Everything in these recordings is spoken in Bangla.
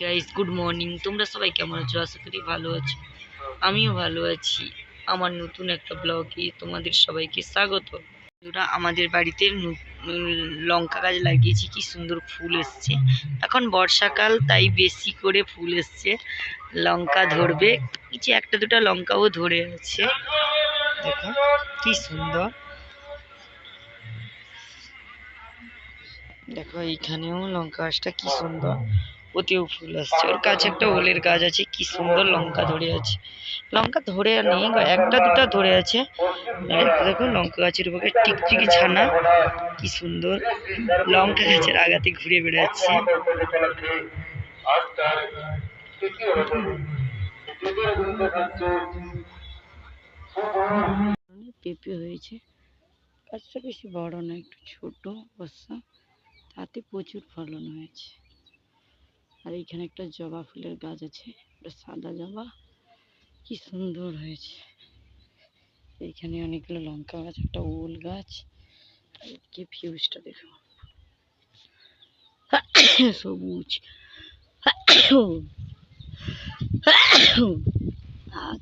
গাইস গুড মর্নিং তোমরা সবাই কেমন আছো? আশা করি ভালো আছো। আমিও ভালো আছি। আমার নতুন একটা ব্লগে তোমাদের সবাইকে স্বাগত। বন্ধুরা, আমাদের বাড়িতে লঙ্কা গাছ লাগিয়েছি। কি সুন্দর ফুল এসছে। এখন বর্ষাকাল, তাই বেশি করে ফুল এসছে। লঙ্কা ধরবে। কিছু একটা দুটো লঙ্কাও ধরে আছে। দেখো, কি সুন্দর। দেখো, এইখানেও লঙ্কা গাছটা কি সুন্দর। ওতেও ফুল আসছে। ওর কাছে একটা ওলের গাছ আছে, কি সুন্দর লঙ্কা ধরে আছে। লঙ্কা ধরে আর নেই একটা দুটো ধরে আছে। এই দেখো লঙ্কা গাছের উপরে টিকটিকি ছানা, কি সুন্দর। লঙ্কা গাছের আগাতে ঘুরে বেড়াচ্ছে। পেঁপে হয়েছে। গাছটা বেশি বড় না একটু ছোট অবশ্য। তাতে প্রচুর ফলন হয়েছে। আর এইখানে একটা জবা ফুলের গাছ আছে সাদা জবা। কি সুন্দর হয়েছে। এইখানে অনেকগুলো লঙ্কা গাছ, একটা ওল গাছ। এদিকে ফিউজটা দেখো। সবুজ।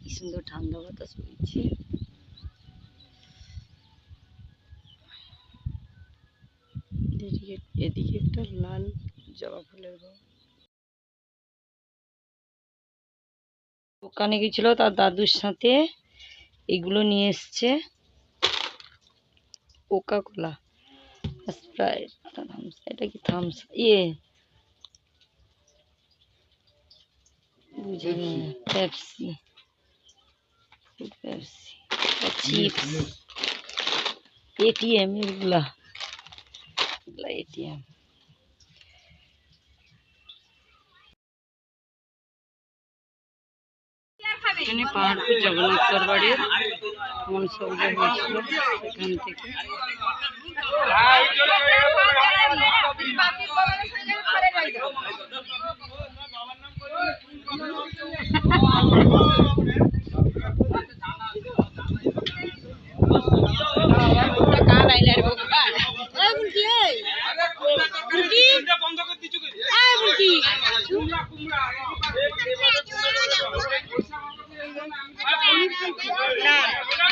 কি সুন্দর ঠান্ডা বাতাস বইছে। এদিকে এদিকে একটা লাল জবা ফুলের গাছ। দোকানে গেছিল তার দাদুর সাথে। এগুলো নিয়ে এসছে। কোকা কোলা স্প্রাইট এটা কি থামস ইয়ে। বুঝিনি পেপসি পেপসি চিপস এটিএম এগুলা। এটিএম এখানে পাহাড়পুর জগন্নাথ বাড়ির মনসা পূজা হয়েছিল সেখান থেকে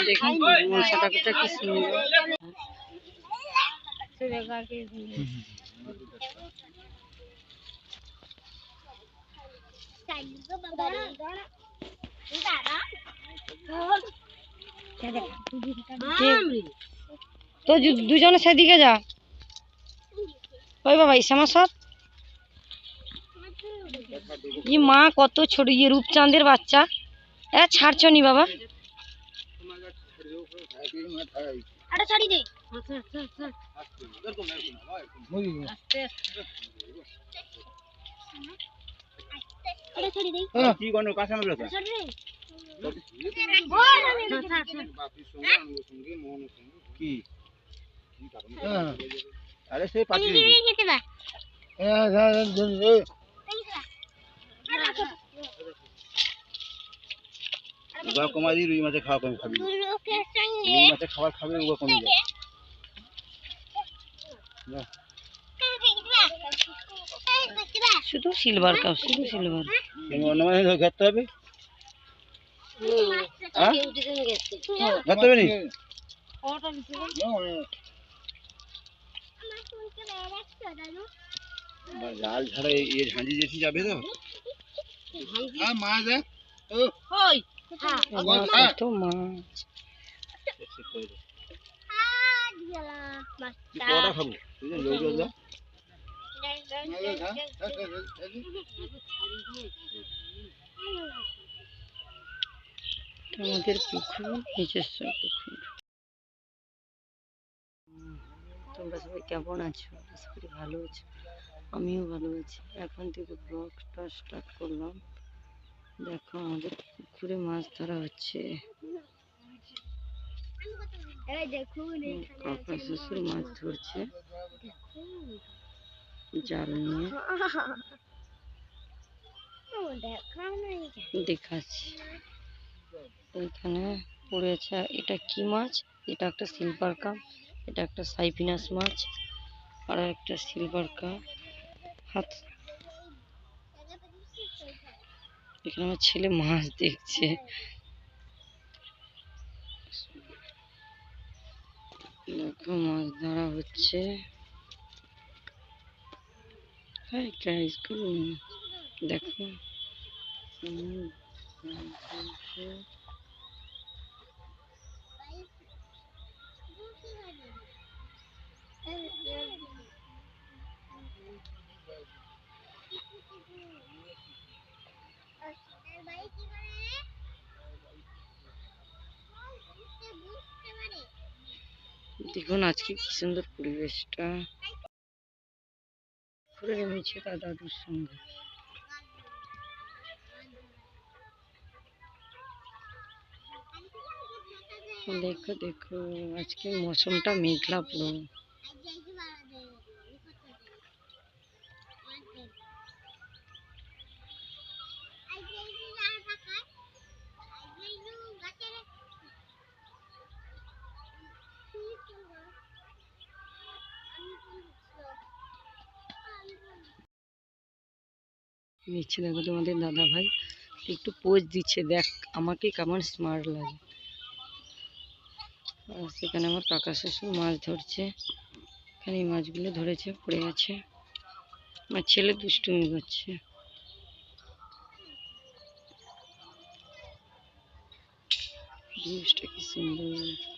দেখুন মনসা ঠাকুরটা কি সুন্দর তো দু- দুজনে সেদিকে যা ওই বাবা এ ছাড়ছো নি বাবা কি কোনো কাছে আমরা কি? আরে সেই পাখি ওগুলো কমাই দিই রুই মাছের খাওয়া কমে খাবি। রুই মাছের খাবার খাবে ওগুলো কমে যায়। শুধু সিলভার কাপ শুধু সিলভার অন্য ঘাটতে হবে? হ্যাঁ? ঘাটতে হবে নি? জাল ছাড়া এই ঝাঁঝি যেতে যাবে তো? হ্যাঁ মাছ দেখ। ও। বাবা, কত মাছ কটা খাব তুই যে লোক যা এটা আমাদের পুকুর নিজস্ব পুকুর। তোমরা সবাই কেমন আছো? আশা করি ভালো আছো। আমিও ভালো আছি। এখন থেকে ব্লগটা স্টার্ট করলাম। দেখো আমাদের পুকুরে মাছ ধরা হচ্ছে। কাকা শ্বশুর মাছ। ধরছে। জাল নিয়ে। দেখাচ্ছি। এখানে পড়েছে এটা কি মাছ? এটা একটা সিলভার কাপ এটা একটা সাইপিনাস মাছ আর একটা সিলভার কাপ হাত এখানে আমার ছেলে মাছ দেখছে। দেখো মাছ ধরা হচ্ছে। হাই গাইস দেখো। দেখুন আজকে কি সুন্দর পরিবেশটা। ঘুরে নেমেছে তার দাদুর সঙ্গে। দেখো দেখো, আজকে মৌসুমটা মেঘলা পুরো। নিচ্ছে দেখো তোমাদের দাদা ভাই একটু পোজ দিচ্ছে, দেখ আমাকে কেমন স্মার্ট লাগে। আর সেখানে আমার কাকা শ্বশুর মাছ ধরছে, এখানে মাছগুলো ধরেছে, পড়ে আছে। আমার ছেলে দুষ্টুমি করছে। জিনিসটা কি সুন্দর।